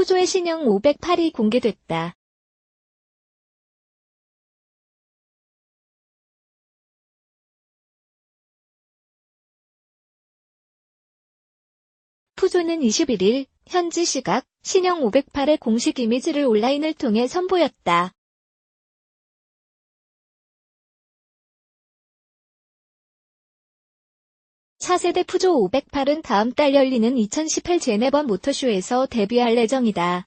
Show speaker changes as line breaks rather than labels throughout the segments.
푸조의 신형 508이 공개됐다. 푸조는 21일 현지 시각 신형 508의 공식 이미지를 온라인을 통해 선보였다. 차세대 푸조 508은 다음 달 열리는 2018 제네버 모터쇼에서 데뷔할 예정이다.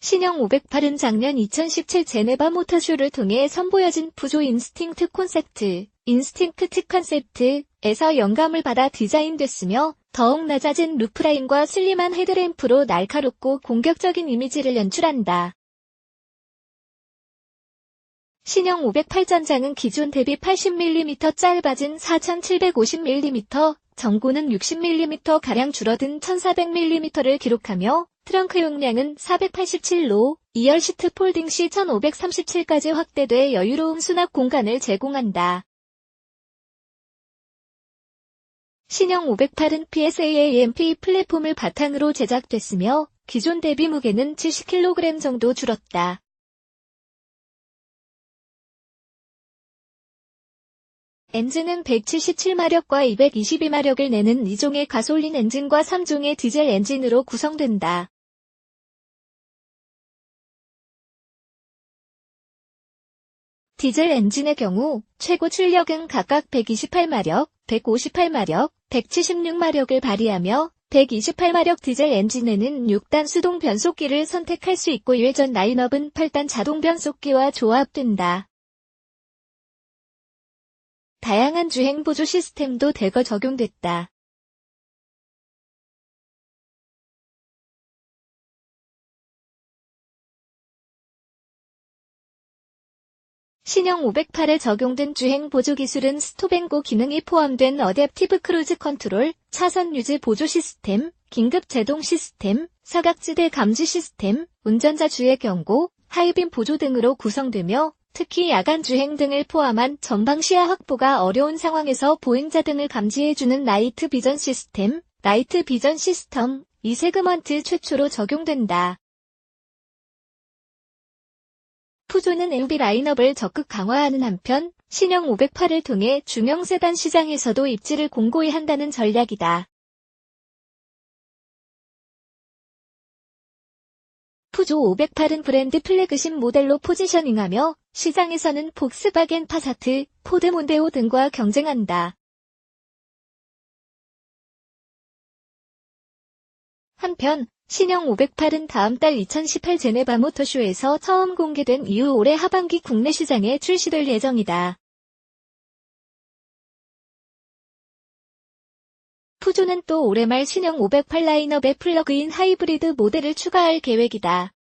신형 508은 작년 2017 제네바 모터쇼를 통해 선보여진 푸조 인스팅트 콘셉트, 인스팅크트 컨셉트에서 영감을 받아 디자인됐으며 더욱 낮아진 루프라인과 슬림한 헤드램프로 날카롭고 공격적인 이미지를 연출한다. 신형 508전장은 기존 대비 80mm 짧아진 4750mm, 전고는 60mm가량 줄어든 1400mm를 기록하며 트렁크 용량은 487로 2열 시트 폴딩 시 1537까지 확대돼 여유로운 수납 공간을 제공한다. 신형 508은 PSAAMP 플랫폼을 바탕으로 제작됐으며 기존 대비 무게는 70kg 정도 줄었다. 엔진은 177마력과 222마력을 내는 2종의 가솔린 엔진과 3종의 디젤 엔진으로 구성된다. 디젤 엔진의 경우 최고 출력은 각각 128마력, 158마력, 176마력을 발휘하며 128마력 디젤 엔진에는 6단 수동 변속기를 선택할 수 있고 예전 라인업은 8단 자동 변속기와 조합된다. 다양한 주행 보조 시스템도 대거 적용됐다. 신형 508에 적용된 주행 보조 기술은 스톱앤고 기능이 포함된 어댑티브 크루즈 컨트롤, 차선 유지 보조 시스템, 긴급 제동 시스템, 사각지대 감지 시스템, 운전자 주의 경고, 하이빔 보조 등으로 구성되며 특히 야간 주행 등을 포함한 전방 시야 확보가 어려운 상황에서 보행자 등을 감지해주는 나이트 비전 시스템, 나이트 비전 시스템, 이 세그먼트 최초로 적용된다. 푸조는 MB 라인업을 적극 강화하는 한편 신형 508을 통해 중형 세단 시장에서도 입지를 공고히 한다는 전략이다. 푸조 508은 브랜드 플래그십 모델로 포지셔닝하며 시장에서는 폭스바겐 파사트, 포드 몬데오 등과 경쟁한다. 한편 신형 508은 다음 달 2018 제네바 모터쇼에서 처음 공개된 이후 올해 하반기 국내 시장에 출시될 예정이다. 푸조는 또 올해 말 신형 508 라인업에 플러그인 하이브리드 모델을 추가할 계획이다.